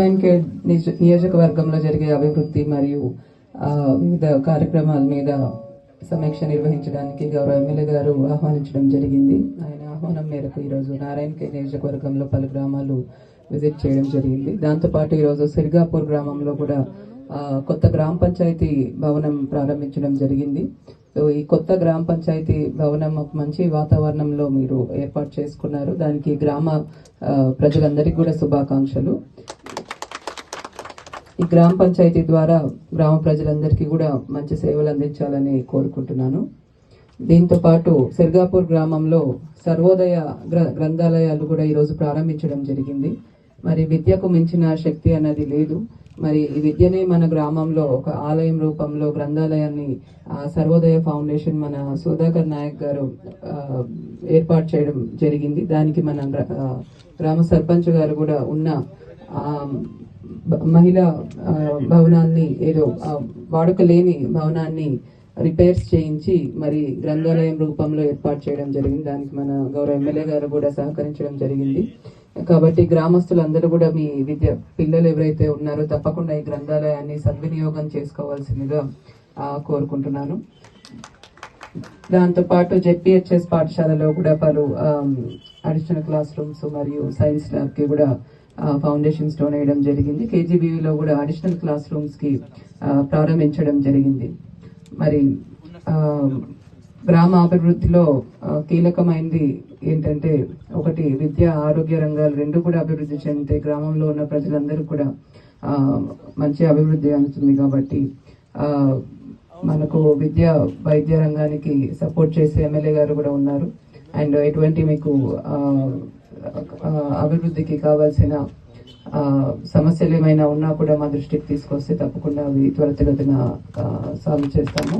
నారాయణకే నిజ- నియోజకవర్గంలో జరిగే అభివృద్ధి మరియు వివిధ కార్యక్రమాల మీద సమీక్ష నిర్వహించడానికి గౌరవ ఎమ్మెల్యే గారు ఆహ్వానించడం జరిగింది. ఆయన ఆహ్వానం మేరకు ఈరోజు నారాయణ కేర్ నియోజకవర్గంలో పలు గ్రామాలు విజిట్ చేయడం జరిగింది. దాంతోపాటు ఈరోజు సిరిగాపూర్ గ్రామంలో కూడా కొత్త గ్రామ పంచాయతీ భవనం ప్రారంభించడం జరిగింది. సో ఈ కొత్త గ్రామ పంచాయతీ భవనం ఒక మంచి వాతావరణంలో మీరు ఏర్పాటు చేసుకున్నారు. దానికి గ్రామ ప్రజలందరికీ కూడా శుభాకాంక్షలు. ఈ గ్రామ పంచాయతీ ద్వారా గ్రామ ప్రజలందరికీ కూడా మంచి సేవలు అందించాలని కోరుకుంటున్నాను. దీంతో పాటు సిర్గాపూర్ గ్రామంలో సర్వోదయ గ్ర- గ్రంథాలయాలు కూడా ఈరోజు ప్రారంభించడం జరిగింది. మరి విద్యకు మించిన శక్తి అన్నది లేదు. మరి ఈ విద్యనే మన గ్రామంలో ఒక ఆలయం రూపంలో గ్రంథాలయాన్ని సర్వోదయ ఫౌండేషన్ మన సుధాకర్ నాయక్ గారు ఏర్పాటు చేయడం జరిగింది. దానికి మన గ్రామ సర్పంచ్ గారు కూడా ఉన్న మహిళా భవనాన్ని ఏదో వాడుక లేని భవనాన్ని రిపేర్స్ చేయించి మరి గ్రంథాలయం రూపంలో ఏర్పాటు చేయడం జరిగింది. దానికి మన గౌరవ ఎమ్మెల్యే గారు కూడా సహకరించడం జరిగింది. కాబట్టి గ్రామస్తులందరూ కూడా మీ విద్య పిల్లలు ఎవరైతే ఉన్నారో తప్పకుండా ఈ గ్రంథాలయాన్ని సద్వినియోగం చేసుకోవాల్సిందిగా కోరుకుంటున్నాను. దాంతోపాటు జెడ్పిహెచ్ఎస్ పాఠశాలలో కూడా పలు అడిషనల్ క్లాస్ రూమ్స్ మరియు సైన్స్ ల్యాబ్కి కూడా ఫౌండేషన్స్ స్టోన్ వేయడం జరిగింది. కేజీబీవీలో కూడా అడిషనల్ క్లాస్ రూమ్స్కి ప్రారంభించడం జరిగింది. మరి గ్రామ అభివృద్ధిలో కీలకమైనది ఏంటంటే ఒకటి విద్య ఆరోగ్య రంగాలు రెండు కూడా అభివృద్ధి చెందితే గ్రామంలో ఉన్న ప్రజలందరూ కూడా మంచి అభివృద్ధి అందుతుంది కాబట్టి మనకు విద్య వైద్య రంగానికి సపోర్ట్ చేసే ఎమ్మెల్యే గారు కూడా ఉన్నారు. అండ్ ఎటువంటి మీకు అభివృద్ధికి కావాల్సిన సమస్యలు ఏమైనా ఉన్నా కూడా మా దృష్టికి తీసుకొస్తే తప్పకుండా అవి త్వరితగతిన సాల్వ్ చేస్తాము.